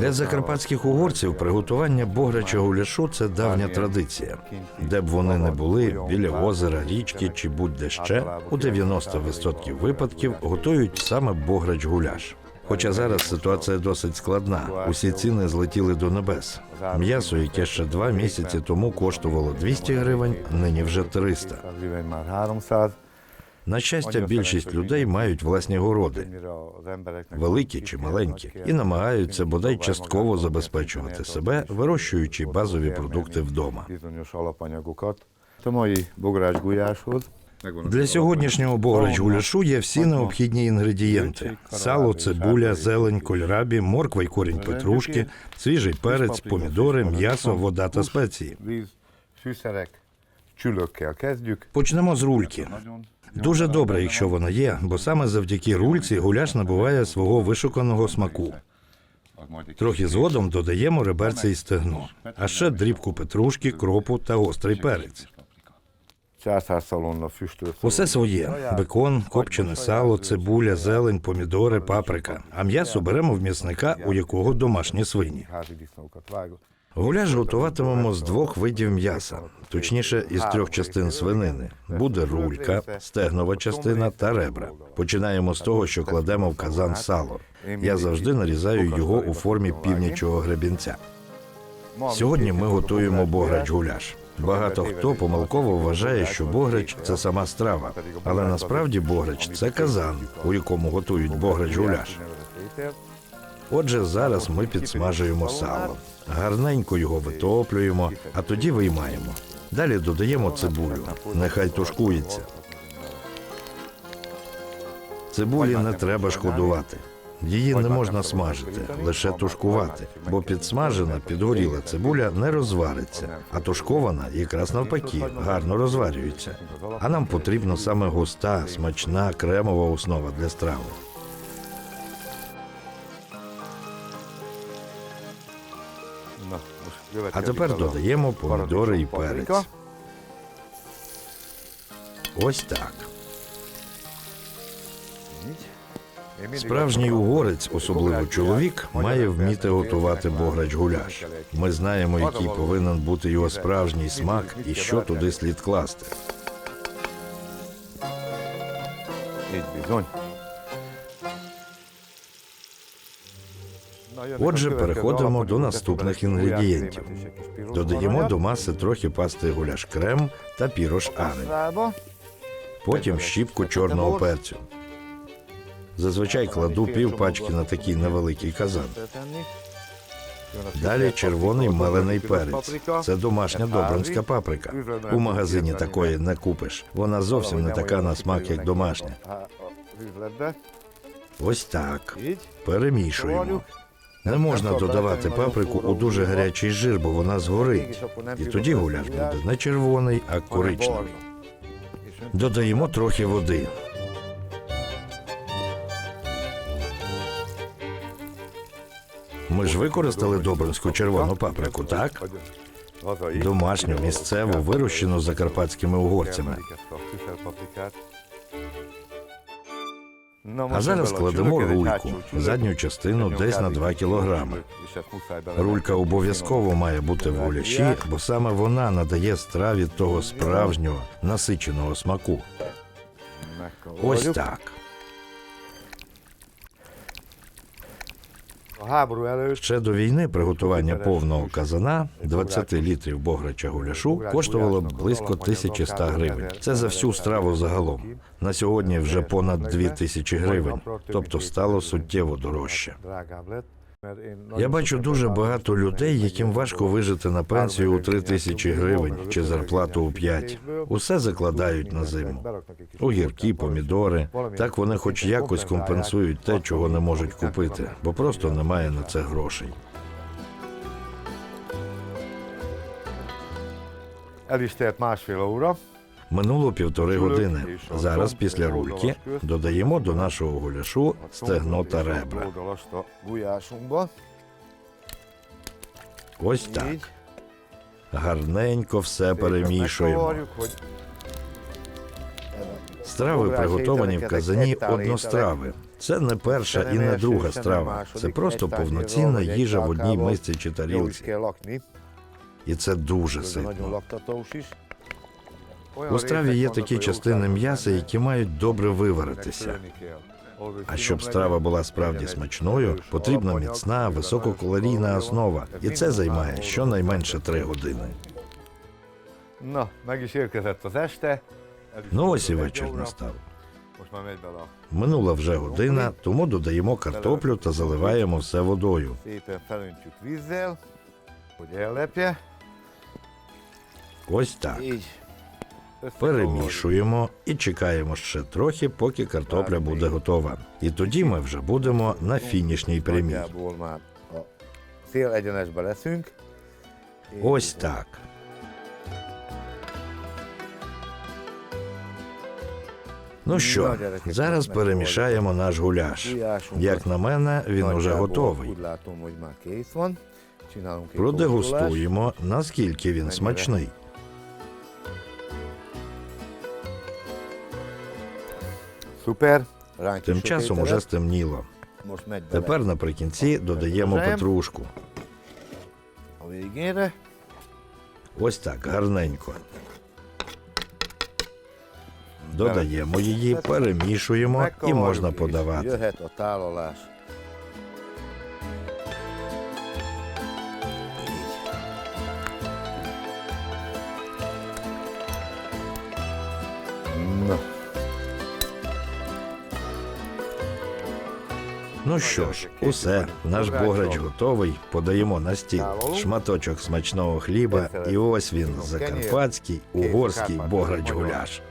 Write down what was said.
Для закарпатських угорців приготування бограча гуляшу це давня традиція. Де б вони не були, біля озера, річки чи будь-де ще, у 90% випадків готують саме бограч гуляш. Хоча зараз ситуація досить складна. Усі ціни злетіли до небес. М'ясо, яке ще два місяці тому коштувало 200 гривень, нині вже 300. На щастя, більшість людей мають власні городи, великі чи маленькі, і намагаються бодай частково забезпечувати себе, вирощуючи базові продукти вдома. Для сьогоднішнього бограч гуляшу є всі необхідні інгредієнти: сало, цибуля, зелень, кольрабі, морква й корінь петрушки, свіжий перець, помідори, м'ясо, вода та спеції. Почнемо з рульки. Дуже добре, якщо вона є, бо саме завдяки рульці гуляш набуває свого вишуканого смаку. Трохи згодом додаємо реберця і стегно, а ще дрібку петрушки, кропу та гострий перець. Усе своє: бекон, копчене сало, цибуля, зелень, помідори, паприка. А м'ясо беремо в м'ясника, у якого домашні свині. Гуляш готуватимемо з двох видів м'яса, точніше, із трьох частин свинини. Буде рулька, стегнова частина та ребра. Починаємо з того, що кладемо в казан сало. Я завжди нарізаю його у формі північого гребінця. Сьогодні ми готуємо бограч гуляш. Багато хто помилково вважає, що бограч це сама страва, але насправді бограч це казан, у якому готують бограч гуляш. Отже, зараз ми підсмажуємо сало. Гарненько його витоплюємо, а тоді виймаємо. Далі додаємо цибулю. Нехай тушкується. Цибулі не треба шкодувати. Її не можна смажити, лише тушкувати, бо підсмажена, підгоріла цибуля не розвариться, а тушкована якраз навпаки гарно розварюється. А нам потрібна саме густа, смачна кремова основа для страви. А тепер додаємо помідори і перець. Ось так. Справжній угорець, особливо чоловік, має вміти готувати бограч гуляш. Ми знаємо, який повинен бути його справжній смак і що туди слід класти. Отже, переходимо до наступних інгредієнтів. Додаємо до маси трохи пасти гуляш крем та пірош. Rába. Потім щіпку чорного перцю. Зазвичай кладу пів пачки на такий невеликий казан. Далі червоний мелений перець. Це домашня добринська паприка. У магазині такої не купиш. Вона зовсім не така на смак, як домашня. Ось так. Перемішуємо. Не можна додавати паприку у дуже гарячий жир, бо вона згорить. І тоді гуляш буде не червоний, а коричневий. Додаємо трохи води. Ми ж використали добринську червону паприку, так? Домашню, місцеву, вирощену закарпатськими угорцями. А зараз кладемо рульку, задню частину десь на 2 кілограми. Рулька обов'язково має бути в гуляші, бо саме вона надає страві того справжнього насиченого смаку. Ось так. Ще до війни приготування повного казана 20 літрів бограча гуляшу коштувало б близько 1100 гривень. Це за всю страву загалом. На сьогодні вже понад 2000 гривень, тобто стало суттєво дорожче. Я бачу дуже багато людей, яким важко вижити на пенсію у 3 тисячі гривень чи зарплату у 5. Усе закладають на зиму. Огірки, помідори. Так вони хоч якось компенсують те, чого не можуть купити, бо просто немає на це грошей. El is telt másfél óra. Минуло півтори години. Зараз після рульки додаємо до нашого гуляшу стегно та ребра. Ось так. Гарненько все перемішуємо. Страви приготовані в казані однострави. Це не перша і не друга страва. Це просто повноцінна їжа в одній мисці чи тарілці. І це дуже is. У страві є такі частини м'яса, які мають добре виваритися. А щоб страва була справді смачною, потрібна міцна, висококалорійна основа, і це займає щонайменше три години. Is Ну ось і вечір настав. Минула вже година, тому додаємо картоплю та заливаємо все водою. Ось так. Перемішуємо і чекаємо ще трохи, поки картопля буде готова. І тоді ми вже будемо на фінішній прямій. Ось так. Ну що, зараз перемішаємо наш гуляш. Як на мене, він уже готовий. Продегустуємо, наскільки він смачний. Тим часом уже стемніло. Тепер наприкінці додаємо петрушку. Ось так, гарненько. Додаємо її, перемішуємо і можна подавати. Ну що ж, усе, наш бограч готовий. Подаємо на стіл шматочок смачного хліба, і ось він, закарпатський, угорський бограч гуляш.